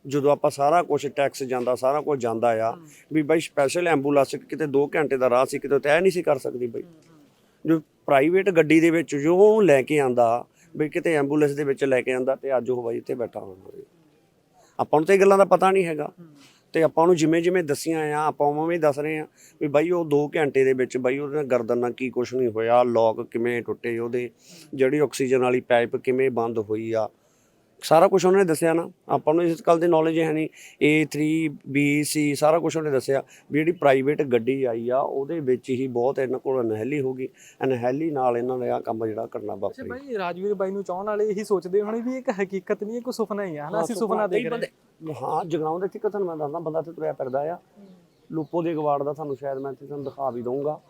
ਜਦੋਂ ਆਪਾਂ ਸਾਰਾ ਕੁਝ ਟੈਕਸ ਜਾਂਦਾ, ਸਾਰਾ ਕੁਝ ਜਾਂਦਾ ਆ, ਵੀ ਬਈ ਸਪੈਸ਼ਲ ਐਂਬੂਲੈਂਸ ਕਿਤੇ 2 ਘੰਟੇ ਦਾ ਰਾਹ ਸੀ, ਕਿਤੇ ਤੈਅ ਨਹੀਂ ਸੀ ਕਰ ਸਕਦੀ ਬਈ। ਜੋ ਪ੍ਰਾਈਵੇਟ ਗੱਡੀ ਦੇ ਵਿੱਚ ਜੋ ਉਹਨੂੰ ਲੈ ਕੇ ਆਂਦਾ ਵੀ ਕਿਤੇ ਐਂਬੂਲੈਂਸ ਦੇ ਵਿੱਚ ਲੈ ਕੇ ਆਂਦਾ, ਤੇ ਅੱਜ ਉਹ ਬਾਈ ਇੱਥੇ ਬੈਠਾ ਹੋਣਾ। ਆਪਾਂ ਨੂੰ ਤਾਂ ਇਹ ਗੱਲਾਂ ਦਾ ਪਤਾ ਨਹੀਂ ਹੈਗਾ। ਤੇ ਆਪਾਂ ਨੂੰ ਜਿਵੇਂ ਜਿਵੇਂ ਦੱਸੀਆਂ ਆ, ਆਪਾਂ ਉਵੇਂ ਹੀ ਦੱਸ ਰਹੇ ਆ ਵੀ ਬਾਈ ਉਹ 2 ਘੰਟੇ ਦੇ ਵਿੱਚ ਬਾਈ ਉਹਦੇ ਨਾਲ ਗਰਦਨ ਨਾਲ ਕੀ ਕੁਛ ਨਹੀਂ ਹੋਇਆ ਲੋਕ ਕਿਵੇਂ ਟੁੱਟੇ ਉਹਦੇ, ਜਿਹੜੀ ਆਕਸੀਜਨ ਵਾਲੀ ਪਾਈਪ ਕਿਵੇਂ ਬੰਦ ਹੋਈ ਆ ਸਾਰਾ ਕੁਝ ਉਹਨਾਂ ਨੇ ਦੱਸਿਆ ਨਾ। ਆਪਾਂ ਨੂੰ ਇਸ ਗੱਲ ਦੀ ਨੌਲੇਜ ਹੈ ਨਹੀਂ। A3 B C ਸਾਰਾ ਕੁਝ ਉਹਨੇ ਦੱਸਿਆ। ਵੀ ਜਿਹੜੀ ਪ੍ਰਾਈਵੇਟ ਗੱਡੀ ਆਈ ਆ ਉਹਦੇ ਵਿੱਚ ਹੀ ਬਹੁਤ ਇਹਨਾਂ ਕੋਲ ਅਨਹੈਲੀ ਹੋ ਗਈ। ਅਨਹੈਲੀ ਨਾਲ ਇਹਨਾਂ ਨੇ ਆ ਕੰਮ ਜਿਹੜਾ ਕਰਨਾ ਅੱਛਾ ਵਾਪਰਿਆ। ਬਾਈ ਰਾਜਵੀਰ ਬਾਈ ਨੂੰ ਚਾਹਣ ਵਾਲੇ ਇਹੀ ਸੋਚਦੇ ਹੋਣੇ ਵੀ ਇਹ ਇੱਕ ਹਕੀਕਤ ਨਹੀਂ ਇਹ ਕੋਈ ਸੁਪਨਾ ਹੀ ਆ ਹਨਾ? ਅਸੀਂ ਸੁਪਨਾ ਦੇਖ ਰਹੇ ਹਾਂ। ਹਾਂ ਜਗਰਾਉਂ ਦੇ ਠੀਕ ਤੁਹਾਨੂੰ ਮੈਂ ਦੱਸਦਾ ਬੰਦਾ ਤੇ ਤੁਰਿਆ ਫਿਰਦਾ ਆ। ਲੂਪੋ ਦੇ ਗਵਾੜ ਦਾ ਤੁਹਾਨੂੰ ਸ਼ਾਇਦ ਮੈਂ ਤੁਹਾਨੂੰ ਦਿਖਾ ਵੀ ਦਊਂਗਾ।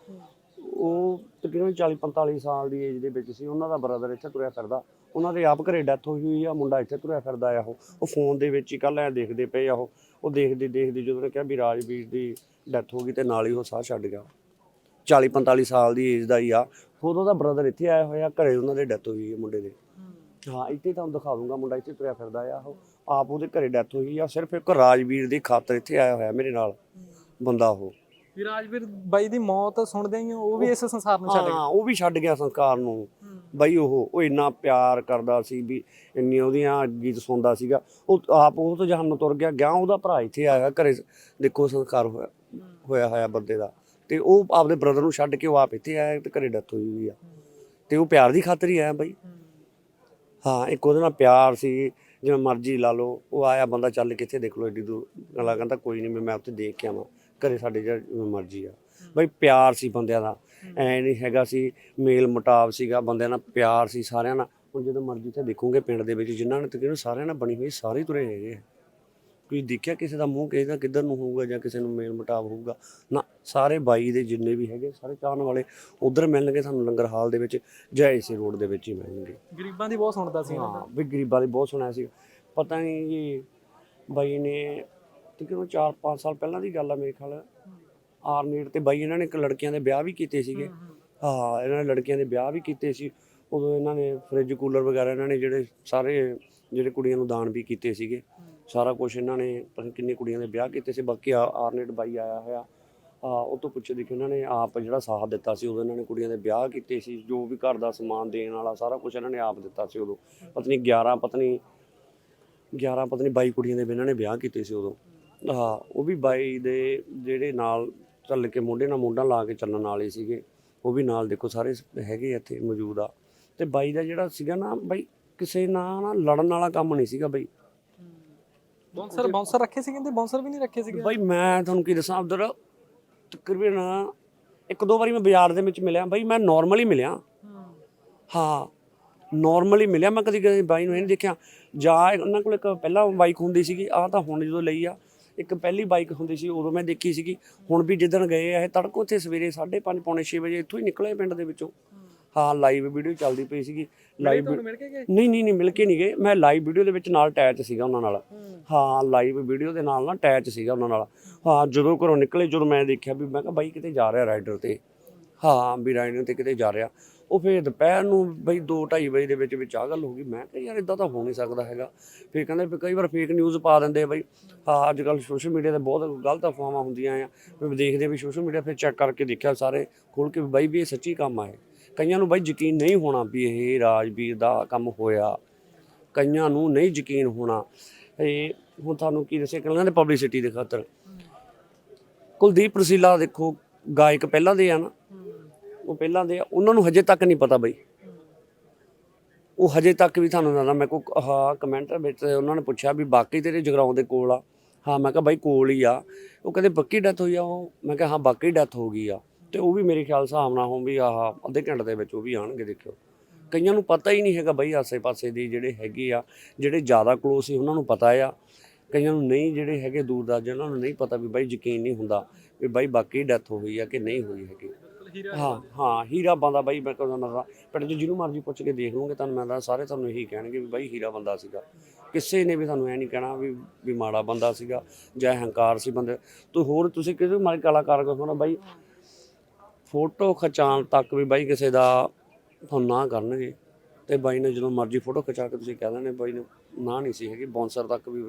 ਉਹ ਤਕਰੀਬਨ 40 45 ਸਾਲ ਦੀ ਏਜ ਦੇ ਵਿੱਚ ਸੀ। ਉਹਨਾਂ ਦਾ ਬ੍ਰਦਰ ਇੱਥੇ ਤੁਰਿਆ ਫਿਰਦਾ। ਉਹਨਾਂ ਦੇ ਆਪ ਘਰੇ ਡੈਥ ਹੋਈ ਹੋਈ ਆ। ਮੁੰਡਾ ਇੱਥੇ ਤੁਰਿਆ ਫਿਰਦਾ ਆ ਉਹ। ਉਹ ਫੋਨ ਦੇ ਵਿੱਚ ਹੀ ਕੱਲ ਐ ਦੇਖਦੇ ਪਏ ਆ ਉਹ। ਉਹ ਦੇਖਦੇ ਦੇਖਦੇ ਜਦੋਂ ਨੇ ਕਿਹਾ ਵੀ ਰਾਜਵੀਰ ਦੀ ਡੈਥ ਹੋ ਗਈ ਤੇ ਨਾਲ ਹੀ ਉਹ ਸਾਹ ਛੱਡ ਗਿਆ। 40 45 ਸਾਲ ਦੀ ਏਜ ਦਾ ਹੀ ਆ। ਖੁਦ ਉਹਦਾ ਬ੍ਰਦਰ ਇੱਥੇ ਆਇਆ ਹੋਇਆ। ਘਰੇ ਉਹਨਾਂ ਦੇ ਡੈਥ ਹੋਈ ਹੈ ਮੁੰਡੇ ਦੇ। ਹਾਂ, ਇੱਥੇ ਤੁਹਾਨੂੰ ਦਿਖਾ ਦੂੰਗਾ। ਮੁੰਡਾ ਇੱਥੇ ਤੁਰਿਆ ਫਿਰਦਾ ਆ। ਉਹ ਆਪ ਉਹਦੇ ਘਰੇ ਡੈਥ ਹੋਈ ਆ। ਸਿਰਫ ਇੱਕ ਰਾਜਵੀਰ ਦੀ ਖਾਤਰ ਇੱਥੇ ਆਇਆ ਹੋਇਆ ਮੇਰੇ ਨਾਲ। ਬੰਦਾ ਉਹ। ਵੀ ਰਾਜਵੀਰ ਬਾਈ ਦੀ ਮੌਤ ਸੁਣਦੇ ਹੀ ਉਹ ਵੀ ਇਸ ਸੰਸਾਰ ਨੂੰ ਛੱਡ ਹਾਂ ਉਹ ਵੀ ਛੱਡ ਗਿਆ ਸੰਸਕਾਰ ਨੂੰ। ਗਿਆ ਬਈ ਉਹ ਉਹ ਇੰਨਾ ਪਿਆਰ ਕਰਦਾ ਸੀ ਵੀ ਇੰਨੀ ਉਹਦੀਆਂ ਗੀਤ ਸੁਣਦਾ ਸੀਗਾ। ਉਹ ਆਪ ਉਹ ਤੋਂ ਜਹਾਨ ਨੂੰ ਤੁਰ ਗਿਆ ਗਿਆ ਉਹਦਾ ਭਰਾ ਇੱਥੇ ਆਇਆ ਘਰੇ। ਦੇਖੋ ਸੰਸਕਾਰ ਹੋਇਆ ਹੋਇਆ ਹੋਇਆ ਬੰਦੇ ਦਾ। ਤੇ ਉਹ ਆਪਦੇ ਬ੍ਰਦਰ ਨੂੰ ਛੱਡ ਕੇ ਉਹ ਆਪ ਇੱਥੇ ਆਇਆ ਤੇ ਘਰੇ ਡੈਥ ਹੋਈ ਹੋਈ ਆ। ਤੇ ਉਹ ਪਿਆਰ ਦੀ ਖਾਤਰ ਹੀ ਆਇਆ ਬਈ। ਹਾਂ ਇੱਕ ਉਹਦੇ ਨਾਲ ਪਿਆਰ ਸੀ ਜਿਵੇਂ ਮਰਜ਼ੀ ਲਾ ਲਓ। ਉਹ ਆਇਆ ਬੰਦਾ ਚੱਲ ਕਿੱਥੇ ਦੇਖ ਲਓ ਏਡੀ ਦੂਰ। ਅਗਲਾ ਕਹਿੰਦਾ ਕੋਈ ਨਹੀਂ ਮੈਂ ਉੱਥੇ ਦੇਖ ਕੇ ਆਵਾਂ। ਘਰੇ ਸਾਡੇ ਜਿਹੜਾ ਜਿਵੇਂ ਮਰਜ਼ੀ ਆ। ਬਈ ਪਿਆਰ ਸੀ ਬੰਦਿਆਂ ਦਾ। ਐ ਨਹੀਂ ਹੈਗਾ ਸੀ ਮੇਲ ਮੁਟਾਵ ਸੀਗਾ ਬੰਦਿਆਂ ਨਾਲ ਪਿਆਰ ਸੀ ਸਾਰਿਆਂ ਨਾਲ। ਹੁਣ ਜਦੋਂ ਮਰਜ਼ੀ ਤੇ ਦੇਖੋਗੇ ਪਿੰਡ ਦੇ ਵਿੱਚ ਜਿਨ੍ਹਾਂ ਨੇ ਤਕਰੀਬਨ ਸਾਰਿਆਂ ਨਾਲ ਬਣੀ ਹੋਈ ਸਾਰੇ ਤੁਰੇ ਹੈਗੇ। ਕੋਈ ਦੇਖਿਆ ਕਿਸੇ ਦਾ ਮੂੰਹ ਕਿਸੇ ਦਾ ਕਿੱਧਰ ਨੂੰ ਹੋਊਗਾ ਜਾਂ ਕਿਸੇ ਨੂੰ ਮੇਲ ਮੁਟਾਵ ਹੋਊਗਾ? ਨਾ ਸਾਰੇ ਬਾਈ ਦੇ ਜਿੰਨੇ ਵੀ ਹੈਗੇ ਸਾਰੇ ਚਾਹਣ ਵਾਲੇ ਉਧਰ ਮਿਲਣਗੇ ਸਾਨੂੰ ਲੰਗਰ ਹਾਲ ਦੇ ਵਿੱਚ ਜਾਂ ਇਸੇ ਰੋਡ ਦੇ ਵਿੱਚ ਹੀ ਮਿਲਣਗੇ। ਗਰੀਬਾਂ ਦੀ ਬਹੁਤ ਸੁਣਦਾ ਸੀ ਹਾਂ ਵੀ ਗਰੀਬਾਂ ਦੀ ਬਹੁਤ ਸੁਣਿਆ ਸੀ। ਪਤਾ ਨਹੀਂ ਜੀ ਬਾਈ ਨੇ ਤਕਰੀਬਨ 4-5 ਸਾਲ ਪਹਿਲਾਂ ਦੀ ਗੱਲ ਆ ਮੇਰੇ ਖਿਆਲ। ਆਰਨੀਟ ਤੇ ਬਾਈ ਇਹਨਾਂ ਨੇ ਇੱਕ ਲੜਕੀਆਂ ਦੇ ਵਿਆਹ ਵੀ ਕੀਤੇ ਸੀਗੇ। ਹਾਂ ਇਹਨਾਂ ਨੇ ਲੜਕੀਆਂ ਦੇ ਵਿਆਹ ਵੀ ਕੀਤੇ ਸੀ। ਉਦੋਂ ਇਹਨਾਂ ਨੇ ਫ੍ਰਿਜ ਕੂਲਰ ਵਗੈਰਾ ਇਹਨਾਂ ਨੇ ਜਿਹੜੇ ਸਾਰੇ ਜਿਹੜੇ ਕੁੜੀਆਂ ਨੂੰ ਦਾਨ ਵੀ ਕੀਤੇ ਸੀਗੇ। ਸਾਰਾ ਕੁਝ ਇਹਨਾਂ ਨੇ ਪਤਾ ਕਿੰਨੀ ਕੁੜੀਆਂ ਦੇ ਵਿਆਹ ਕੀਤੇ ਸੀ। ਬਾਕੀ ਆਰਨੇਟ ਬਾਈ ਆਇਆ ਹੋਇਆ। ਆ ਉਹ ਤੋਂ ਪੁੱਛੇ ਦੇਖੋ ਇਹਨਾਂ ਨੇ ਆਪ ਜਿਹੜਾ ਸਾਥ ਦਿੱਤਾ ਸੀ ਉਦੋਂ ਇਹਨਾਂ ਨੇ ਕੁੜੀਆਂ ਦੇ ਵਿਆਹ ਕੀਤੇ ਸੀ। ਜੋ ਵੀ ਘਰ ਦਾ ਸਮਾਨ ਦੇਣ ਵਾਲਾ ਸਾਰਾ ਕੁਝ ਇਹਨਾਂ ਨੇ ਆਪ ਦਿੱਤਾ ਸੀ ਉਦੋਂ। ਪਤਨੀ 11 ਪਤਨੀ 11 ਪਤਨੀ 22 ਕੁੜੀਆਂ ਦੇ ਵੀ ਇਹਨਾਂ ਨੇ ਵਿਆਹ ਕੀਤੇ ਸੀ ਉਦੋਂ। ਹਾਂ ਉਹ ਵੀ ਬਾਈ ਦੇ ਜਿਹੜੇ ਨਾਲ ਚੱਲ ਕੇ ਮੁੰਡੇ ਨਾਲ ਮੁੰਡਾ ਲਾ ਕੇ ਚੱਲਣ ਵਾਲੇ ਸੀਗੇ ਉਹ ਵੀ ਨਾਲ ਦੇਖੋ ਸਾਰੇ ਹੈਗੇ ਆ ਇੱਥੇ ਮੌਜੂਦ ਆ। ਤੇ ਬਾਈ ਦਾ ਜਿਹੜਾ ਸੀਗਾ ਨਾ ਬਾਈ ਕਿਸੇ ਨਾਲ ਨਾ ਲੜਨ ਵਾਲਾ ਕੰਮ ਨਹੀਂ ਸੀਗਾ ਬਾਈ। ਬਾਉਂਸਰ ਬਾਉਂਸਰ ਰੱਖੇ ਸੀ ਕਹਿੰਦੇ ਬਾਉਂਸਰ ਵੀ ਨਹੀਂ ਰੱਖੇ ਸੀਗੇ? ਬਾਈ ਮੈਂ ਤੁਹਾਨੂੰ ਕੀ ਦੱਸਾਂ ਉਧਰ ਤਕਰੀਬਨ ਇੱਕ ਦੋ ਵਾਰੀ ਮੈਂ ਬਾਜ਼ਾਰ ਦੇ ਵਿੱਚ ਮਿਲਿਆ ਬਾਈ ਮੈਂ ਨਾਰਮਲੀ ਮਿਲਿਆ। ਹਾਂ ਨਾਰਮਲੀ ਮਿਲਿਆ ਮੈਂ ਕਦੀ ਕਦੀ ਬਾਈ ਨੂੰ ਇਹ ਨਹੀਂ ਦੇਖਿਆ। ਜਾਂ ਉਹਨਾਂ ਕੋਲ ਇੱਕ ਪਹਿਲਾਂ ਬਾਈਕ ਹੁੰਦੀ ਸੀਗੀ ਆਹ ਤਾਂ ਹੁਣ ਜਦੋਂ ਲਈ ਆ ਇੱਕ ਪਹਿਲੀ ਬਾਈਕ ਹੁੰਦੀ ਸੀ ਉਦੋਂ ਮੈਂ ਦੇਖੀ ਸੀਗੀ। ਹੁਣ ਵੀ ਜਿੱਦਣ ਗਏ ਆ ਇਹ ਤੜਕੋ ਉੱਥੇ ਸਵੇਰੇ 5:30 ਪੌਣੇ 6 ਵਜੇ ਇੱਥੋਂ ਹੀ ਨਿਕਲੇ ਪਿੰਡ ਦੇ ਵਿੱਚੋਂ। ਹਾਂ ਲਾਈਵ ਵੀਡੀਓ ਚੱਲਦੀ ਪਈ ਸੀਗੀ। ਲਾਈਵ ਨਹੀਂ ਨਹੀਂ ਨਹੀਂ ਮਿਲ ਕੇ ਨਹੀਂ ਗਏ। ਮੈਂ ਲਾਈਵ ਵੀਡੀਓ ਦੇ ਵਿੱਚ ਨਾਲ ਅਟੈਚ ਸੀਗਾ ਉਹਨਾਂ ਨਾਲ। ਹਾਂ। ਲਾਈਵ ਵੀਡੀਓ ਦੇ ਨਾਲ ਨਾ ਅਟੈਚ ਸੀਗਾ ਉਹਨਾਂ ਨਾਲ। ਹਾਂ ਜਦੋਂ ਘਰੋਂ ਨਿਕਲੇ ਜਦੋਂ ਮੈਂ ਦੇਖਿਆ ਵੀ ਮੈਂ ਕਿਹਾ ਬਾਈ ਕਿਤੇ ਜਾ ਰਿਹਾ ਰਾਈਡਰ ਤੇ? ਹਾਂ ਵੀ ਰਾਈਡਰ ਤੇ ਕਿਤੇ ਜਾ ਰਿਹਾ। ਉਹ ਫਿਰ ਦੁਪਹਿਰ ਨੂੰ ਬਈ 2:30 ਵਜੇ ਦੇ ਵਿੱਚ ਵਿੱਚ ਆ ਗੱਲ ਹੋ ਗਈ। ਮੈਂ ਕਿਹਾ ਯਾਰ ਇਦਾਂ ਤਾਂ ਹੋ ਨਹੀਂ ਸਕਦਾ ਹੈਗਾ। ਫਿਰ ਕਹਿੰਦੇ ਵੀ ਕਈ ਵਾਰ ਫੇਕ ਨਿਊਜ਼ ਪਾ ਦਿੰਦੇ ਆ ਬਈ ਹਾਂ ਅੱਜ ਕੱਲ ਸੋਸ਼ਲ ਮੀਡੀਆ ਤੇ ਬਹੁਤ ਗਲਤ ਅਫਵਾਹਾਂ ਹੁੰਦੀਆਂ ਆ। ਵੀ ਦੇਖਦੇ ਵੀ ਸੋਸ਼ਲ ਮੀਡੀਆ ਫਿਰ ਚੈੱਕ ਕਰਕੇ ਦੇਖਿਆ ਸਾਰੇ ਖੋਲ ਕੇ ਵੀ ਬਾਈ ਵੀ ਇਹ ਸੱਚੀ ਕੰਮ ਆਏ ਕਈਆਂ ਨੂੰ ਬਾਈ ਯਕੀਨ ਨਹੀਂ ਹੋਣਾ ਵੀ ਇਹ ਰਾਜਵੀਰ ਦਾ ਕੰਮ ਹੋਇਆ। ਕਈਆਂ ਨੂੰ ਨਹੀਂ ਯਕੀਨ ਹੋਣਾ। ਇਹ ਹੁਣ ਤੁਹਾਨੂੰ ਕੀ ਦੱਸਿਆ ਕਹਿੰਦੇ ਨੇ ਪਬਲਿਸਿਟੀ ਦੇ ਖਾਤਰ। ਕੁਲਦੀਪ ਰਸੀਲਾ ਦੇਖੋ, ਗਾਇਕ ਪਹਿਲਾਂ ਦੇ ਆ ਨਾ। ਉਹ ਪਹਿਲਾਂ ਦੇ ਆ, ਉਹਨਾਂ ਨੂੰ ਹਜੇ ਤੱਕ ਨਹੀਂ ਪਤਾ ਬਈ। ਉਹ ਹਜੇ ਤੱਕ ਵੀ ਤੁਹਾਨੂੰ ਦੱਸਦਾ, ਮੈਂ ਕੋ ਹਾਂ ਕਮੈਂਟ ਵਿੱਚ ਉਹਨਾਂ ਨੇ ਪੁੱਛਿਆ ਵੀ ਬਾਕੀ ਤੇਰੇ ਜਗਰਾਉਂ ਦੇ ਕੋਲ ਆ। ਹਾਂ, ਮੈਂ ਕਿਹਾ ਬਾਈ ਕੋਲ ਹੀ ਆ। ਉਹ ਕਹਿੰਦੇ ਬੱਕੀ ਡੈਥ ਹੋਈ ਆ ਉਹ? ਮੈਂ ਕਿਹਾ, ਹਾਂ, ਬਾਕੀ ਡੈਥ ਹੋ ਗਈ ਆ। ਤੇ ਉਹ ਵੀ ਮੇਰੇ ਖਿਆਲ ਹਿਸਾਬ ਨਾਲ ਹੋ ਵੀ ਆਹ ਅੱਧੇ ਘੰਟੇ ਦੇ ਵਿੱਚ ਉਹ ਵੀ ਆਣਗੇ, ਦੇਖਿਓ। ਕਈਆਂ ਨੂੰ ਪਤਾ ਹੀ ਨਹੀਂ ਹੈਗਾ ਬਈ ਆਸੇ-ਪਾਸੇ ਦੀ ਜਿਹੜੇ ਹੈਗੇ ਆ, ਜਿਹੜੇ ਜ਼ਿਆਦਾ ਕਲੋਸ ਸੀ, ਉਹਨਾਂ ਨੂੰ ਪਤਾ ਆ। ਕਈਆਂ ਨੂੰ ਨਹੀਂ ਜਿਹੜੇ ਹੈਗੇ ਦੂਰ ਦਾ ਉਹਨਾਂ ਨੂੰ ਨਹੀਂ ਪਤਾ ਵੀ ਬਾਈ ਯਕੀਨ ਨਹੀਂ ਹੁੰਦਾ ਵੀ ਬਾਈ ਬਾਕੀ ਡੈਥ ਹੋਈ ਆ ਕਿ ਨਹੀਂ ਹੋਈ ਹੈਗੀ। ਹਾਂ ਹਾਂ ਹੀਰਾ ਬੰਦਾ ਬਾਈ ਮੈਂ ਕਹਿੰਦਾ ਨਾ ਪਿੰਡ 'ਚ ਜਿਹਨੂੰ ਮਰਜ਼ੀ ਪੁੱਛ ਕੇ ਦੇਖ ਲਓਗੇ ਤੁਹਾਨੂੰ ਮੈਂ ਦੱਸ ਸਾਰੇ ਤੁਹਾਨੂੰ ਇਹੀ ਕਹਿਣਗੇ ਵੀ ਬਾਈ ਹੀਰਾ ਬੰਦਾ ਸੀਗਾ। ਕਿਸੇ ਨੇ ਵੀ ਤੁਹਾਨੂੰ ਐ ਨਹੀਂ ਕਹਿਣਾ ਵੀ ਵੀ ਮਾੜਾ ਬੰਦਾ ਸੀਗਾ ਜਾਂ ਹੰਕਾਰ ਸੀ ਬੰਦੇ। ਤੂੰ ਹੋਰ ਤੁਸੀਂ ਕਿਸੇ ਮਾਰੇ ਕਲਾਕਾਰ ਕੋ ਸੁਣਾ ਬਾਈ ਫੋਟੋ ਖਿਚਾਉਣ ਤੱਕ ਵੀ ਬਾਈ ਕਿਸੇ ਦਾ ਤੁਹਾਨੂੰ ਨਾ ਕਰਨਗੇ। ਤੇ ਬਾਈ ਨੇ ਜਦੋਂ ਮਰਜ਼ੀ ਫੋਟੋ ਖਿਚਾ ਕੇ ਤੁਸੀਂ ਕਹਿ ਦੇਣੇ ਬਾਈ ਨੂੰ ਨਾ ਨਹੀਂ ਸੀ ਹੈਗੀ ਬੌਂਸਰ ਤੱਕ ਵੀ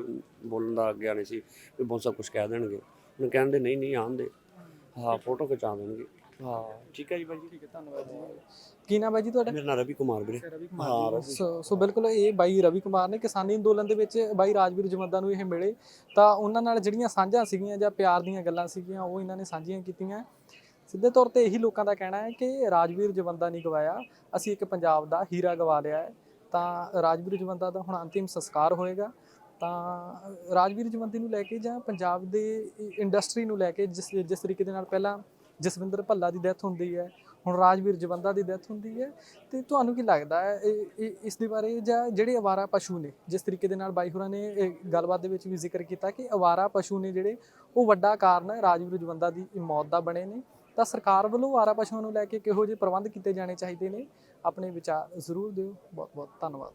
ਬੋਲਣ ਦਾ ਅੱਗੇ ਨਹੀਂ ਸੀ ਵੀ ਬੌਂਸਰ ਕੁਝ ਕਹਿ ਦੇਣਗੇ। ਉਹਨੂੰ ਕਹਿੰਦੇ ਨਹੀਂ ਨਹੀਂ ਆਉਂਦੇ। ਹਾਂ ਫੋਟੋ ਖਿਚਾ ਦੇਣਗੇ। ਹਾਂ। ਠੀਕ ਹੈ ਜੀ ਬਾਈ ਜੀ। ਠੀਕ ਹੈ ਧੰਨਵਾਦ ਜੀ। ਕੀ ਨਾਮ ਹੈ ਜੀ ਤੁਹਾਡਾ? ਮੇਰਾ ਨਾਮ ਰਵੀ ਕੁਮਾਰ ਵੀਰੇ। ਰਵੀ ਕੁਮਾਰ। ਜੀ। ਸੋ ਸੋ ਬਿਲਕੁਲ ਇਹ ਬਾਈ ਰਵੀ ਕੁਮਾਰ ਨੇ ਕਿਸਾਨੀ ਅੰਦੋਲਨ ਦੇ ਵਿੱਚ ਬਾਈ ਰਾਜਵੀਰ ਜਵੰਦਾ ਨੂੰ ਇਹ ਮਿਲੇ। ਤਾਂ ਉਹਨਾਂ ਨਾਲ ਜਿਹੜੀਆਂ ਸਾਂਝਾਂ ਸੀਗੀਆਂ ਜਾਂ ਪਿਆਰ ਦੀਆਂ ਗੱਲਾਂ ਸੀਗੀਆਂ ਉਹ ਇਹਨਾਂ ਨੇ ਸਾਂਝੀਆਂ ਕੀਤੀਆਂ। ਸਿੱਧੇ ਤੌਰ ਤੇ ਇਹੀ ਲੋਕਾਂ ਦਾ ਕਹਿਣਾ ਹੈ ਕਿ ਰਾਜਵੀਰ ਜਵੰਦਾ ਨਹੀਂ ਗਵਾਇਆ। ਅਸੀਂ ਇੱਕ ਪੰਜਾਬ ਦਾ ਹੀਰਾ ਗਵਾ ਲਿਆ ਹੈ। ਤਾਂ ਰਾਜਵੀਰ ਜਵੰਦਾ ਦਾ ਹੁਣ ਅੰਤਿਮ ਸੰਸਕਾਰ ਹੋਏਗਾ। ਤਾਂ ਰਾਜਵੀਰ ਜਵੰਦੀ ਨੂੰ ਲੈ ਕੇ ਜਾਂ ਪੰਜਾਬ ਦੇ ਇੰਡਸਟਰੀ ਨੂੰ ਲੈ ਕੇ ਜਿਸ ਜਿਸ ਤਰੀਕੇ ਦੇ ਨਾਲ ਪਹਿਲਾਂ ਜਸਵਿੰਦਰ ਭੱਲਾ ਦੀ ਡੈਥ ਹੁੰਦੀ ਹੈ, ਹੁਣ ਰਾਜਵੀਰ ਜਵੰਦਾ ਦੀ ਡੈਥ ਹੁੰਦੀ ਹੈ, ਤੇ ਤੁਹਾਨੂੰ ਕੀ ਲੱਗਦਾ ਹੈ, ਇਹ- ਇਹ- ਇਸ ਦੇ ਬਾਰੇ ਜਾਂ ਜਿਹੜੇ ਅਵਾਰਾ ਪਸ਼ੂ ਨੇ, ਜਿਸ ਤਰੀਕੇ ਦੇ ਨਾਲ ਬਾਈ ਹੋਰਾਂ ਨੇ ਇਹ ਗੱਲਬਾਤ ਦੇ ਵਿੱਚ ਵੀ ਜ਼ਿਕਰ ਕੀਤਾ ਕਿ ਅਵਾਰਾ ਪਸ਼ੂ ਨੇ ਜਿਹੜੇ, ਉਹ ਵੱਡਾ ਕਾਰਨ ਹੈ ਰਾਜਵੀਰ ਜਵੰਦਾ ਦੀ ਮੌਤ ਦਾ ਬਣੇ ਨੇ, ਤਾਂ ਸਰਕਾਰ ਵੱਲੋਂ ਅਵਾਰਾ ਪਸ਼ੂਆਂ ਨੂੰ ਲੈ ਕੇ ਕਿਹੋ ਜਿਹੇ ਪ੍ਰਬੰਧ ਕੀਤੇ ਜਾਣੇ ਚਾਹੀਦੇ ਨੇ, ਆਪਣੇ ਵਿਚਾਰ ਜ਼ਰੂਰ ਦਿਓ ਬਹੁਤ ਬਹੁਤ ਧੰਨਵਾਦ।